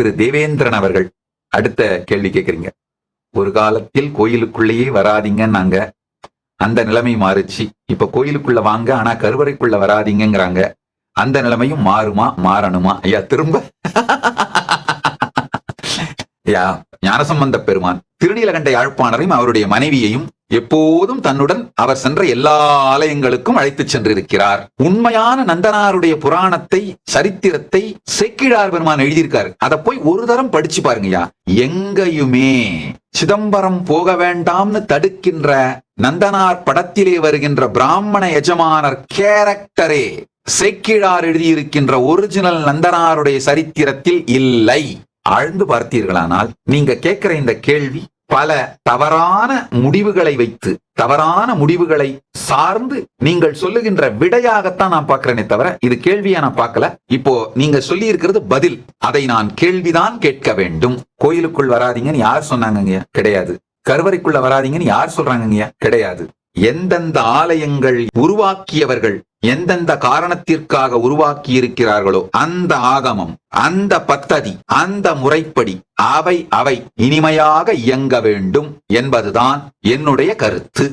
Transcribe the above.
திரு தேவேந்திரன் அவர்கள் அடுத்த கேள்வி கேட்குறீங்க. ஒரு காலத்தில் கோயிலுக்குள்ளேயே வராதீங்கன்னாங்க அந்த நிலைமை மாறுச்சு. இப்ப கோயிலுக்குள்ள வாங்க ஆனா கருவறைக்குள்ள வராதிங்கிறாங்க அந்த நிலைமையும் மாறுமா? மாறணுமா? ஐயா திரும்ப. ஐயா ஞானசம்பந்த பெருமான் திருநீலகண்ட யாழ்ப்பாணரையும் அவருடைய மனைவியையும் எப்போதும் தன்னுடன் அவர் சென்ற எல்லா ஆலயங்களுக்கும் அழைத்துச் சென்றிருக்கிறார். உண்மையான நந்தனாருடைய புராணத்தை சரித்திரத்தை செக்கிழார் பெருமான் எழுதியிருக்காரு. அதை போய் ஒரு தரம் படிச்சு பாருங்கய்யா. எங்கேயுமே சிதம்பரம் போக வேண்டாம்னு தடுக்கின்ற நந்தனார் படத்திலே வருகின்ற பிராமண எஜமானர் கேரக்டரே செக்கிழார் எழுதியிருக்கின்ற ஒரிஜினல் நந்தனாருடைய சரித்திரத்தில் இல்லை. ஆழ்ந்து பார்த்தீர்களானால் நீங்க கேட்கிற இந்த கேள்வி பல தவறான முடிவுகளை வைத்து தவறான முடிவுகளை சார்ந்து நீங்கள் சொல்லுகின்ற விடையாகத்தான் நான் பார்க்கிறேனே தவிர இது கேள்வியா நான் பார்க்கல. இப்போ நீங்க சொல்லி இருக்கிறது பதில். அதை நான் கேள்விதான் கேட்க வேண்டும். கோயிலுக்குள் வராதீங்கன்னு யார் சொன்னாங்க கிடையாது. கருவறைக்குள்ள வராதீங்கன்னு யார் சொல்றாங்க கிடையாது. எந்தெந்த ஆலயங்கள் உருவாக்கியவர்கள் எந்தெந்த காரணத்திற்காக உருவாக்கி இருக்கிறார்களோ அந்த ஆகமம் அந்த பத்ததி அந்த முறைப்படி அவை அவை இனிமையாக இயங்க வேண்டும் என்பதுதான் என்னுடைய கருத்து.